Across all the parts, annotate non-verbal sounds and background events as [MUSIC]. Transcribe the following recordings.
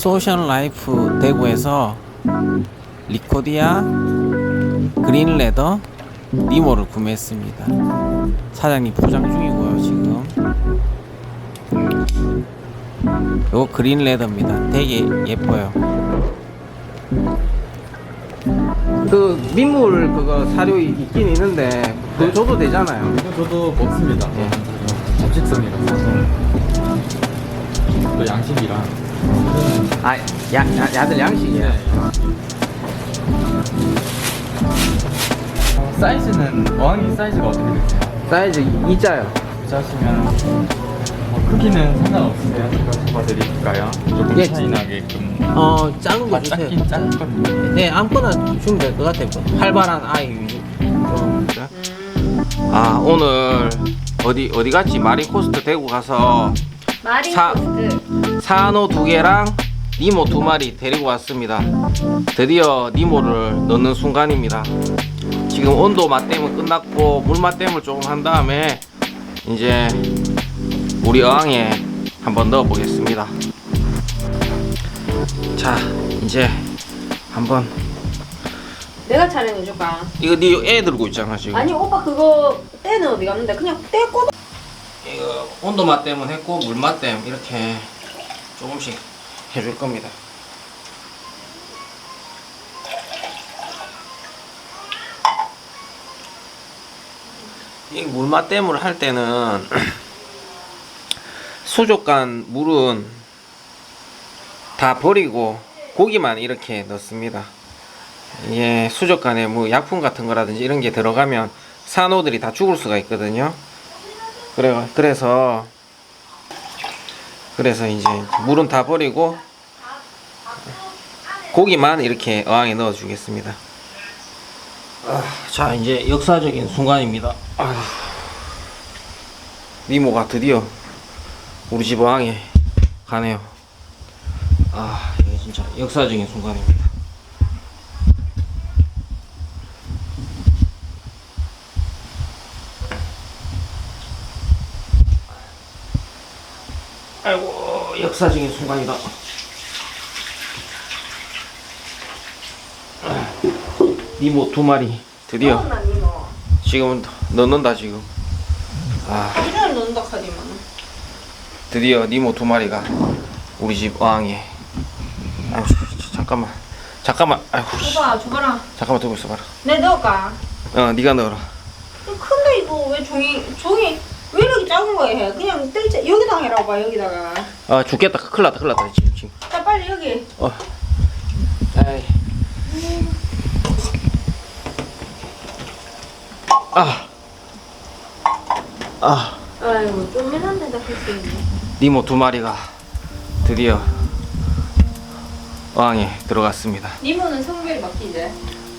소셜 라이프 대구에서 리코디아 그린레더 니모를 구매했습니다. 사장님 포장 중이고요, 지금. 요거 그린레더입니다. 되게 예뻐요. 그 민물 그거 사료 있긴 있는데 그거 줘도 되잖아요. 이거 저도 먹습니다. 예. 잡식성이라서. 또 양식이랑. 아, 야, 야, 야들 양식이야. 사이즈는 어항이 사이즈가 어떻게 되세요? 사이즈 이자요. 짜시면 어, 크기는 상관없으세요? 제가 잡아드릴까요? 조금 예. 차이 나게끔. 어, 작은 거 아, 주세요. 작긴 작거든요. 네, 아무거나 주면 될 것 같아요. 활발한 아이. 좀. 아, 오늘 어디 어디 갔지? 마린 코스트 대구 가서 마린 사- 코스트 사노 두 개랑 니모 두 마리 데리고 왔습니다. 드디어 니모를 넣는 순간입니다. 지금 온도 맞댐은 끝났고 물 맞댐을 조금 한 다음에 이제 우리 어항에 한번 넣어 보겠습니다. 자, 이제 한번 내가 촬영해 줄까? 이거 니애 들고 있잖아 지금. 아니 오빠 그거 때는 어디 갔는데 그냥 때 꽂아 이거 온도 맞댐은 했고 물 맞댐 이렇게 조금씩 해줄 겁니다. 이물 맞댐을 할 때는 [CLEARS THROAT] 수족관 물은 다 버리고 고기만 이렇게 넣습니다. 이게 수족관에 뭐 약품 같은 거라든지 이런 게 들어가면 산호들이 다 죽을 수가 있거든요. 그래 그래서 그래서 이제 물은 다 버리고 고기만 이렇게 어항에 넣어 주겠습니다. 아, 자 이제 역사적인 순간입니다. 아휴, 니모가 드디어 우리 집 어항에 가네요. 아 이게 진짜 역사적인 순간입니다. 아이고 역사적인 순간이다. 아, 니모 두 마리 드디어 넣었나 니뭐 지금 넣는다 지금. 아 이전에 넣는다 하지만 드디어 니모 두 마리가 우리 집 어항에. 아유 잠깐만 잠깐만 아이고 씨. 오빠 줘봐라 잠깐만 들고 있어봐라. 내 넣을까? 어 네가 넣어라. 근데 이거 왜 종이 종이 왜 이렇게 작은 거야 해 그냥 뜰자 여기다 해라고 봐 여기다가 아 죽겠다 큰일 났다 큰일 났다 지금 지금. 자 빨리 여기 어. 아이. 아. 아. 아이고 좀만한 데다 할수 있네 니모 두 마리가 드디어 어항에 들어갔습니다. 니모는 성별이 바뀌지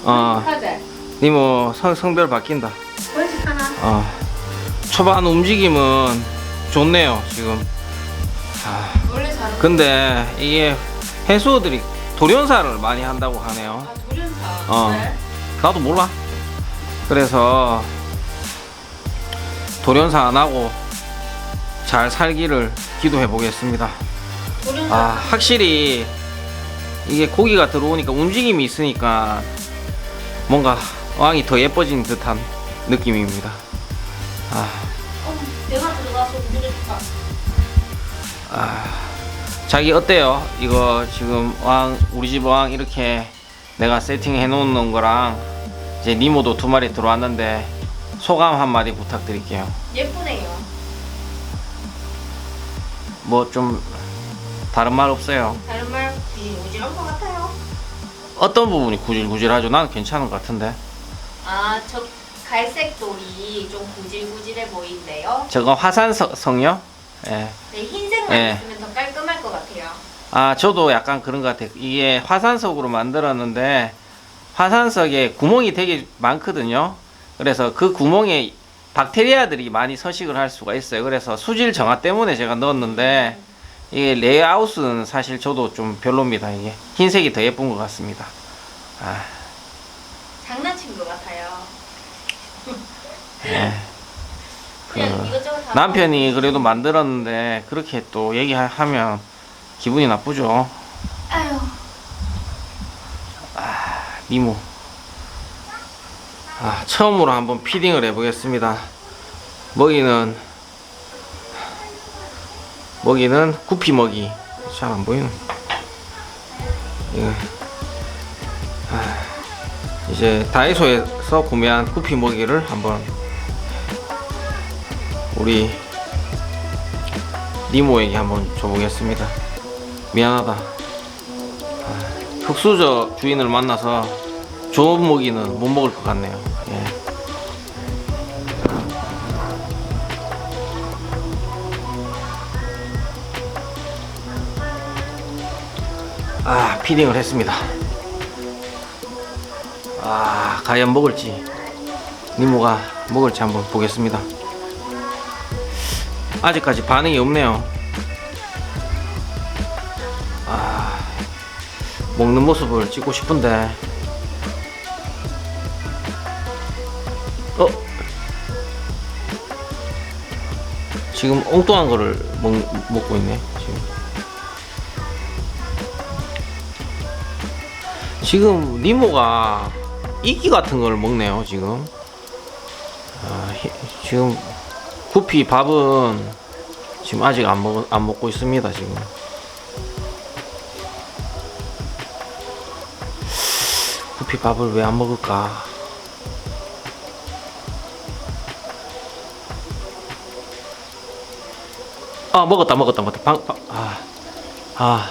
어, 하재 니모 성, 성별 바뀐다. 번식 하나 어, 초반 움직임은 좋네요, 지금. 아, 원래 근데 이게 해수어들이 돌연사를 많이 한다고 하네요. 아 조련사 어. 왜? 나도 몰라. 그래서 돌연사 안 하고 잘 살기를 기도해 보겠습니다. 조련사 아 확실히 이게 고기가 들어오니까 움직임이 있으니까 뭔가 어항이 더 예뻐진 듯한 느낌입니다. 아, 어, 내가 들어가서 물어줄까 아 자기 어때요? 이거 지금 어항 우리 집 어항 이렇게 내가 세팅해 놓는 거랑 이제 니모도 두 마리 들어왔는데 소감 한 마디 부탁드릴게요. 예쁘네요 뭐 좀 다른 말 없어요. 다른 말 오지랖 것 같아요 어떤 부분이 구질구질하죠? 나는 괜찮은 것 같은데. 아 저 갈색 돌이 좀 구질구질해 보이는데요 저거 화산성요? 예. 네 흰색만 예. 있으면 더 깔끔할 것 같아요 아, 저도 약간 그런 것 같아요. 이게 화산석으로 만들었는데, 화산석에 구멍이 되게 많거든요. 그래서 그 구멍에 박테리아들이 많이 서식을 할 수가 있어요. 그래서 수질 정화 때문에 제가 넣었는데, 이게 레이아웃은 사실 저도 좀 별로입니다. 이게 흰색이 더 예쁜 것 같습니다. 아, 장난친 것 같아요 그 남편이 그래도 만들었는데 그렇게 또 얘기하면 기분이 나쁘죠. 아유 아, 미모. 아, 처음으로 한번 피딩을 해보겠습니다. 먹이는 먹이는 구피 먹이. 잘 안 보이는. 예. 아, 이제 다이소에서 구매한 구피 먹이를 한번 우리 니모에게 한번 줘보겠습니다. 미안하다. 아, 흑수저 주인을 만나서 좋은 먹이는 못 먹을 것 같네요. 예. 아, 피딩을 했습니다. 아, 과연 먹을지, 니모가 먹을지 한번 보겠습니다. 아직까지 반응이 없네요. 아, 먹는 모습을 찍고 싶은데. 어? 지금 엉뚱한 거를 먹, 먹고 있네, 지금. 지금 니모가 이끼 같은 걸 먹네요, 지금. 아, 히- 지금 구피 밥은 지금 아직 안 먹, 안 먹고 있습니다, 지금. 구피 밥을 왜 안 먹을까? 아, 먹었다, 먹었다, 먹었다. 방, 방, 아, 아.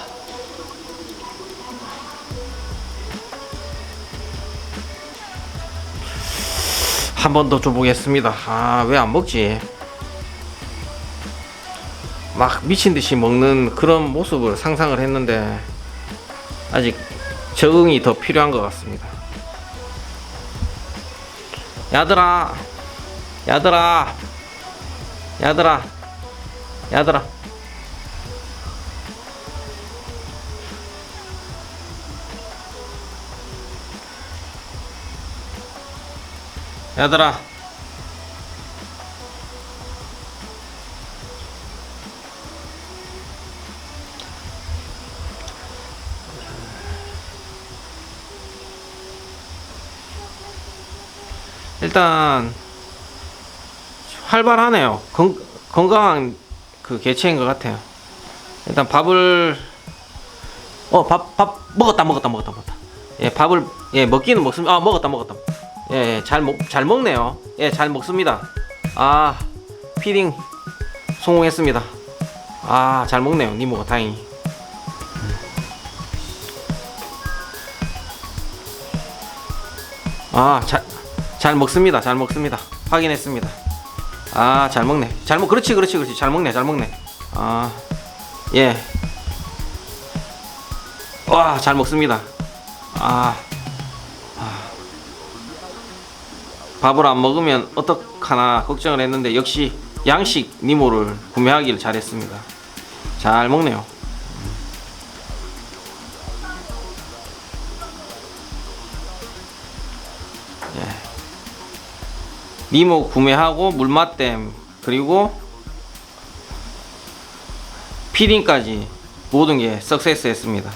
한 번 더 줘보겠습니다. 아, 왜 안 먹지? 막 미친 듯이 먹는 그런 모습을 상상을 했는데 아직 적응이 더 필요한 것 같습니다. 야들아, 야들아, 야들아, 야들아. 야들아. 일단 활발하네요. 건, 건강한 그 개체인 것 같아요. 일단 밥을 어 밥 밥 먹었다 먹었다 먹었다 먹었다. 예 밥을 예 먹기는 먹습니다. 아 먹었다 먹었다. 예잘 먹잘 먹네요. 예잘 먹습니다. 아 피딩 성공했습니다. 아 잘 먹네요. 니모가 다행히. 아, 잘, 잘 먹습니다. 잘 먹습니다. 확인했습니다. 아, 잘 먹네. 잘 먹, 그렇지, 그렇지, 그렇지. 잘 먹네, 잘 먹네. 아, 예. 와, 잘 먹습니다. 아, 아. 밥을 안 먹으면 어떡하나 걱정을 했는데 역시 양식 니모를 구매하기를 잘했습니다. 잘 먹네요. 니모 구매하고 물맛댐 그리고 피딩까지 모든 게 석세스 했습니다.